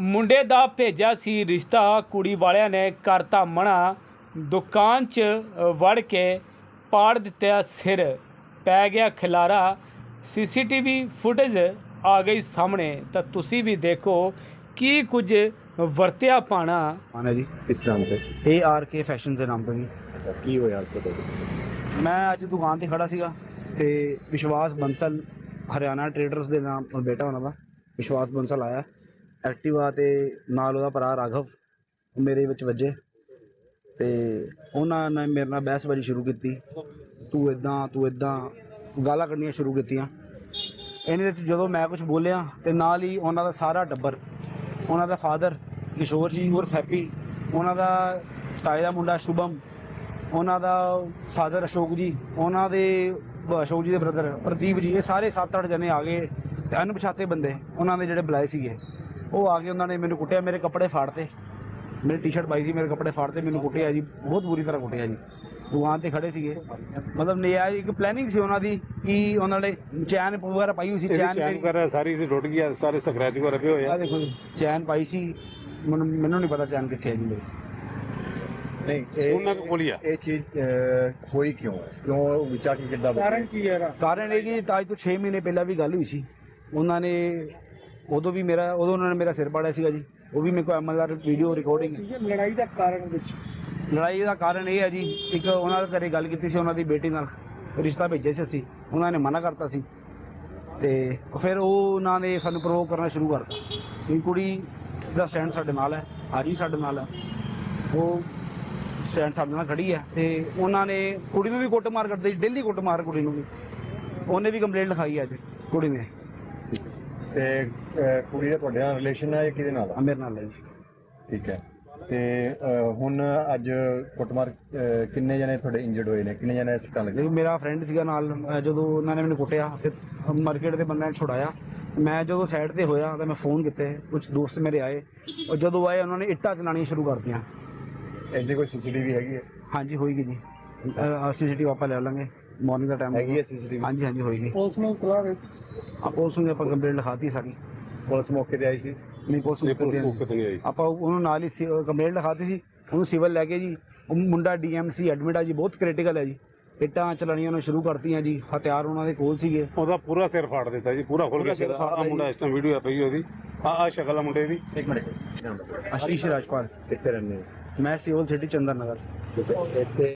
ਮੁੰਡੇ ਦਾ ਭੇਜਿਆ ਸੀ ਰਿਸ਼ਤਾ ਕੁੜੀ ਵਾਲਿਆਂ ਨੇ ਕਰਤਾ ਮਨਾ। ਦੁਕਾਨ 'ਚ ਵੜ ਕੇ ਪਾੜ ਦਿੱਤਾ ਸਿਰ। ਪੈ ਗਿਆ ਖਿਲਾਰਾ। ਸੀਸੀਟੀਵੀ ਫੁਟੇਜ ਆ ਗਈ ਸਾਹਮਣੇ। ਤਾਂ ਤੁਸੀਂ ਵੀ ਦੇਖੋ ਕੀ ਕੁਝ ਵਰਤਿਆ ਪਾਣਾ। ਮਾਨ ਹੈ ਜੀ ਕਿਸ ਨਾਮ ਤੇ ਇਹ ਆਰ ਕੇ ਫੈਸ਼ਨ ਦੇ ਨਾਮ ਤੋਂ ਜੀ। ਅੱਛਾ ਕੀ ਹੋਇਆ ਉਸ ਤੋਂ ਮੈਂ ਅੱਜ ਦੁਕਾਨ ਤੇ ਖੜਾ ਸੀਗਾ ਤੇ ਵਿਸ਼ਵਾਸ ਬੰਸਲ ਹਰਿਆਣਾ ਟ੍ਰੇਡਰਸ ਦੇ ਨਾਮ ਤੋਂ ਬੇਟਾ ਉਹਨਾਂ ਦਾ ਵਿਸ਼ਵਾਸ ਬੰਸਲ ਆਇਆ। ਐਕਟਿਵਾ ਤੇ ਨਾਲ ਉਹਦਾ ਭਰਾ ਰਾਘਵ ਮੇਰੇ ਵਿੱਚ ਵੱਜੇ ਤੇ ਉਹਨਾਂ ਨੇ ਮੇਰੇ ਨਾਲ ਬਹਿਸਬਾਜ਼ੀ ਸ਼ੁਰੂ ਕੀਤੀ। ਤੂੰ ਇਦਾਂ ਤੂੰ ਇਦਾਂ ਗਾਲਾਂ ਕੱਢਣੀਆਂ ਸ਼ੁਰੂ ਕੀਤੀਆਂ। ਇਹਨੇ ਵਿੱਚ ਜਦੋਂ ਮੈਂ ਕੁਝ ਬੋਲਿਆ ਤੇ ਨਾਲ ਹੀ ਉਹਨਾਂ ਦਾ ਸਾਰਾ ਟੱਬਰ, ਉਹਨਾਂ ਦਾ ਫਾਦਰ ਕਿਸ਼ੋਰ ਜੀ, ਉਰਫ ਹੈਪੀ, ਉਹਨਾਂ ਦਾ ਤਾਏ ਦਾ ਮੁੰਡਾ ਸ਼ੁਭਮ, ਉਹਨਾਂ ਦਾ ਫਾਦਰ ਅਸ਼ੋਕ ਜੀ, ਉਹਨਾਂ ਦੇ ਅਸ਼ੋਕ ਜੀ ਦੇ ਬ੍ਰਦਰ ਪ੍ਰਦੀਪ ਜੀ, ਇਹ ਸਾਰੇ 7-8 ਜਣੇ ਆ ਗਏ ਤੇ ਅਣਪਛਾਤੇ ਬੰਦੇ ਉਹਨਾਂ ਦੇ ਜਿਹੜੇ ਬੁਲਾਏ ਸੀਗੇ। ਉਹ ਆ ਕੇ ਉਹਨਾਂ ਨੇ ਮੈਨੂੰ ਕੁੱਟਿਆ ਮੇਰੇ ਕੱਪੜੇ ਫਾੜਤੇ ਮੇਰੀ ਟੀ-ਸ਼ਰਟ ਪਾਈ ਸੀ ਮੇਰੇ ਕੱਪੜੇ ਫਾੜਤੇ ਮੈਨੂੰ ਕੁੱਟਿਆ ਜੀ ਬਹੁਤ ਬੁਰੀ ਤਰ੍ਹਾਂ ਕੁੱਟਿਆ ਜੀ। ਦੁਕਾਨ ਤੇ ਖੜੇ ਸੀਗੇ। ਮਤਲਬ ਨਜਾਇਜ਼ ਇੱਕ ਪਲੈਨਿੰਗ ਸੀ ਉਹਨਾਂ ਦੀ ਕਿ ਉਹਨਾਂ ਨੇ ਚੈਨ ਵਗੈਰਾ ਪਾਈ ਹੋਈ ਸੀ ਇਹਦੀ ਚੈਨ ਚੈਨ ਮੇਰੀ- ਕਰ ਸਾਰੀ ਸੀ ਟੁੱਟ ਗਿਆ ਸਾਰੇ ਸਕ੍ਰੈਚ ਵਗੈਰਾ ਪਏ ਹੋਏ ਆਹ ਆ ਦੇਖੋ ਜੀ, ਚੈਨ ਪਾਈ ਸੀ ਮੈਨੂੰ ਮੈਨੂੰ ਨਹੀਂ ਪਤਾ ਚੈਨ ਕਿੱਥੇ ਹੈ ਜੀ। ਮੇਰੀ ਨਹੀਂ ਇਹ ਉਹਨਾਂ ਕੋਲ ਹੀ ਆ। ਇਹ ਚੀਜ਼ ਅਹ, ਹੋਈ ਕਿਉਂ? ਕਿਉਂ ਵਿਚਾ ਕੇ ਕਿੱਦਾਂ ਕਾਰਨ ਕੀ ਹੈ ਕਾਰਨ ਇਹ ਕਿ ਅੱਜ ਤੋਂ 6 ਮਹੀਨੇ ਪਹਿਲਾਂ ਵੀ ਗੱਲ ਹੋਈ ਸੀ। ਉਹਨਾਂ ਨੇ ਉਦੋਂ ਵੀ ਮੇਰਾ ਉਦੋਂ ਉਹਨਾਂ ਨੇ ਮੇਰਾ ਸਿਰ ਪਾੜਿਆ ਸੀਗਾ ਜੀ। ਉਹ ਵੀ ਮੇਰੇ ਕੋਲ ਐਮਐਲਆਰ ਵੀਡੀਓ ਰਿਕਾਰਡਿੰਗ ਲੜਾਈ ਦਾ ਕਾਰਨ ਵਿੱਚ। ਲੜਾਈ ਦਾ ਕਾਰਨ ਇਹ ਹੈ ਜੀ ਇੱਕ ਉਹਨਾਂ ਦੇ ਘਰੇ ਗੱਲ ਕੀਤੀ ਸੀ ਉਹਨਾਂ ਦੀ ਬੇਟੀ ਨਾਲ ਰਿਸ਼ਤਾ ਭੇਜਿਆ ਸੀ ਅਸੀਂ। ਉਹਨਾਂ ਨੇ ਮਨਾ ਕਰਤਾ ਸੀ। ਤੇ ਫਿਰ ਉਹ ਉਹਨਾਂ ਨੇ ਸਾਨੂੰ ਪ੍ਰੋਵੋਕ ਕਰਨਾ ਸ਼ੁਰੂ ਕਰਤਾ। ਕਿ ਕੁੜੀ ਦਾ ਸਟੈਂਡ ਸਾਡੇ ਨਾਲ ਹੈ ਵੀ ਸਾਡੇ ਨਾਲ ਹੈ। ਉਹ ਸਟੈਂਡ ਸਾਡੇ ਨਾਲ ਖੜੀ ਹੈ। ਤੇ ਉਹਨਾਂ ਨੇ ਕੁੜੀ ਨੂੰ ਵੀ ਕੁੱਟਮਾਰ ਕਰਦੇ ਡੇਲੀ ਕੁੱਟਮਾਰ ਕੁੜੀ ਨੂੰ ਵੀ। ਉਹਨੇ ਵੀ ਕੰਪਲੇਂਟ ਲਿਖਾਈ ਹੈ ਅੱਜ ਕੁੜੀ ਨੇ। ਤੇ ਅਹ, ਕੁੜੀ ਦਾ ਤੁਹਾਡੇ ਨਾਲ ਰਿਲੇਸ਼ਨ ਹੈ ਜਾਂ ਕਿਹਦੇ ਨਾਲ ਆ? ਆ ਮੇਰੇ ਨਾਲ ਹੈ ਜੀ ਠੀਕ ਹੈ। ਤੇ ਅਹ, ਹੁਣ ਅੱਜ ਕੁੱਟਮਾਰ ਅਹ, ਕਿੰਨੇ ਜਣੇ ਤੁਹਾਡੇ ਇੰਜਰਡ ਹੋਏ ਨੇ? ਕਿੰਨੇ ਜਣੇ ਸੱਟਾਂ ਲੱਗੀਆਂ ਮੇਰਾ ਫਰੈਂਡ ਸੀਗਾ ਨਾਲ ਅਹ ਜਦੋਂ ਉਹਨਾਂ ਨੇ ਮੈਨੂੰ ਕੁੱਟਿਆ ਫਿਰ ਮਾਰਕੀਟ ਦੇ ਬੰਦਿਆਂ ਨੇ ਛੁਡਾਇਆ। ਮੈਂ ਜਦੋਂ ਸਾਈਡ ਤੇ ਹੋਇਆ ਤਾਂ ਮੈਂ ਫੋਨ ਕੀਤੇ ਕੁਝ ਦੋਸਤ ਮੇਰੇ ਆਏ। ਉਹ ਜਦੋਂ ਆਏ ਉਹਨਾਂ ਨੇ ਇੱਟਾਂ ਚਲਾਣੀਆਂ ਸ਼ੁਰੂ ਕਰਤੀਆਂ ਐਸੀ ਕੋਈ ਸੀਸੀਟੀਵੀ ਹੈਗੀ ਹੈ? ਹਾਂਜੀ ਹੋਏਗੀ ਜੀ। ਸੀਸੀਟੀਵੀ ਆਪਾਂ ਲੈ ਲਾਂਗੇ। ਮਾਰਨਿੰਗ ਦਾ ਟਾਈਮ ਹੈਗੀ ਹੈ ਸੀਸੀਟੀਵੀ ਹਾਂਜੀ ਹਾਂਜੀ ਹੋਏਗੀ। ਪੁਲਿਸ ਨੂੰ ਇਤਲਾਹ ਦੇ ਆ ਪੁਲਿਸ ਨੂੰ ਆਪਾਂ ਕੰਪਲੇਂਟ ਲਿਖਾਤੀ ਸਾਰੀ। ਪੁਲਿਸ ਮੌਕੇ ਤੇ ਆਈ ਸੀ? ਨਹੀਂ ਪੁਲਿਸ ਨਹੀਂ ਮੌਕੇ ਤੇ ਨਹੀਂ ਆਈ। ਆਪਾਂ ਉਹਨੂੰ ਨਾਲ ਹੀ ਕੰਪਲੇਂਟ ਲਿਖਾਤੀ ਸੀ। ਉਹਨੂੰ ਸਿਵਲ ਲੈ ਕੇ ਜੀ। ਉਹ ਮੁੰਡਾ ਡੀਐਮਸੀ ਐਡਮਿਟ ਆ ਜੀ ਬਹੁਤ ਕ੍ਰਿਟੀਕਲ ਹੈ ਜੀ। ਇੱਟਾਂ ਚਲਾਣੀਆਂ ਉਹਨੇ ਸ਼ੁਰੂ ਕਰਤੀਆਂ ਜੀ। ਹਥਿਆਰ ਉਹਨਾਂ ਦੇ ਕੋਲ ਸੀਗੇ। ਉਹਦਾ ਪੂਰਾ ਸਿਰ ਫਾੜ ਦਿੱਤਾ ਜੀ ਪੂਰਾ ਖੁੱਲ ਗਿਆ ਸਿਰ ਆ ਮੁੰਡਾ ਇਸ ਟਾਈਮ ਵੀਡੀਓ ਪਈ ਉਹਦੀ। ਆ ਆ ਸ਼ਕਲ ਆ ਮੁੰਡੇ ਦੀ। ਇੱਕ ਮਿੰਟ ਆਸ਼ੀਸ਼ ਰਾਜਪਾਲ। ਕਿੱਥੇ ਰਹਿੰਦੇ ਮੈਂ ਸਿਵਲ ਸਿਟੀ ਚੰਦਰ ਨਗਰ। ਇੱਥੇ